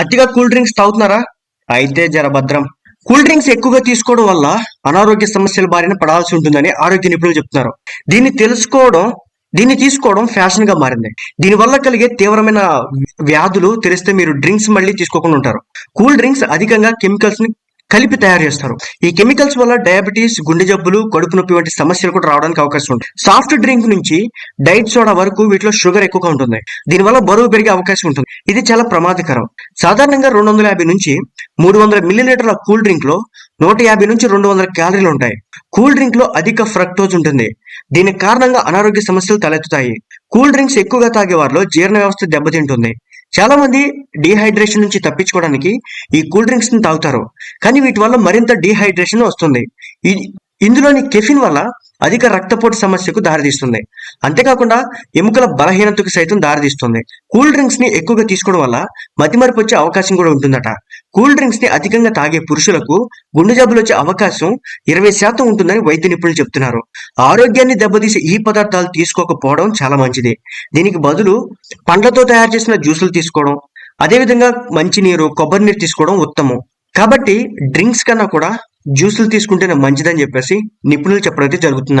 అతిగా cool drinks తాగుతున్నారా? అయితే జరభద్రం కూల్ డ్రింక్స్ ఎక్కువగా తీసుకోవడం వల్ల అనారోగ్య సమస్యల బారిన పడాల్సి ఉంటుందని ఆరోగ్య నిపుణులు చెప్తున్నారు. దీన్ని తెలుసుకోవడం దీన్ని తీసుకోవడం ఫ్యాషన్గా మారింది. దీనివల్ల కలిగే తీవ్రమైన వ్యాధులు తెలిస్తే మీరు డ్రింక్స్ మళ్ళీ తీసుకోకుండా ఉంటారు. కూల్ డ్రింక్స్ అధికంగా కెమికల్స్ని కలిపి తయారు చేస్తారు. ఈ కెమికల్స్ వల్ల డయాబెటీస్ గుండె జబ్బులు కడుపు నొప్పి వంటి సమస్యలు కూడా రావడానికి అవకాశం ఉంటుంది సాఫ్ట్ డ్రింక్ నుంచి డైట్ సోడా వరకు వీటిలో షుగర్ ఎక్కువగా ఉంటుంది. దీనివల్ల బరువు పెరిగే అవకాశం ఉంటుంది. ఇది చాలా ప్రమాదకరం. సాధారణంగా రెండు వందల యాభై నుంచి మూడు వందల మిల్లీలీటర్ల కూల్ డ్రింక్లో నూట యాభై నుంచి రెండు వందల క్యాలరీలు ఉంటాయి. కూల్ డ్రింక్లో అధిక ఫ్రక్టోజ్ ఉంటుంది. దీని కారణంగా అనారోగ్య సమస్యలు తలెత్తుతాయి. కూల్ డ్రింక్స్ ఎక్కువగా తాగే వారిలో జీర్ణ వ్యవస్థ దెబ్బతింటుంది. చాలా మంది డీహైడ్రేషన్ నుంచి తప్పించుకోవడానికి ఈ కూల్ డ్రింక్స్ని తాగుతారు. కానీ వీటి వల్ల మరింత డీహైడ్రేషన్ వస్తుంది. ఇది ఇందులోని కెఫిన్ వల్ల అధిక రక్తపోటు సమస్యకు దారితీస్తుంది. అంతేకాకుండా ఎముకల బలహీనతకు సైతం దారితీస్తుంది. కూల్ డ్రింక్స్ని ఎక్కువగా తీసుకోవడం వల్ల మతిమరుపు వచ్చే అవకాశం కూడా ఉంటుందట. కూల్ డ్రింక్స్ని అధికంగా తాగే పురుషులకు గుండె జబ్బులు వచ్చే అవకాశం ఇరవై శాతం ఉంటుందని వైద్య నిపుణులు చెప్తున్నారు. ఆరోగ్యాన్ని దెబ్బతీసే ఈ పదార్థాలు తీసుకోకపోవడం చాలా మంచిది. దీనికి బదులు పండ్లతో తయారు చేసిన జ్యూసులు తీసుకోవడం అదేవిధంగా మంచినీరు కొబ్బరి నీరు తీసుకోవడం ఉత్తమం. కాబట్టి డ్రింక్స్ కన్నా కూడా జ్యూసులు తీసుకుంటేనే మంచిదని చెప్పేసి నిపుణులు చెప్పడం అయితే జరుగుతుంది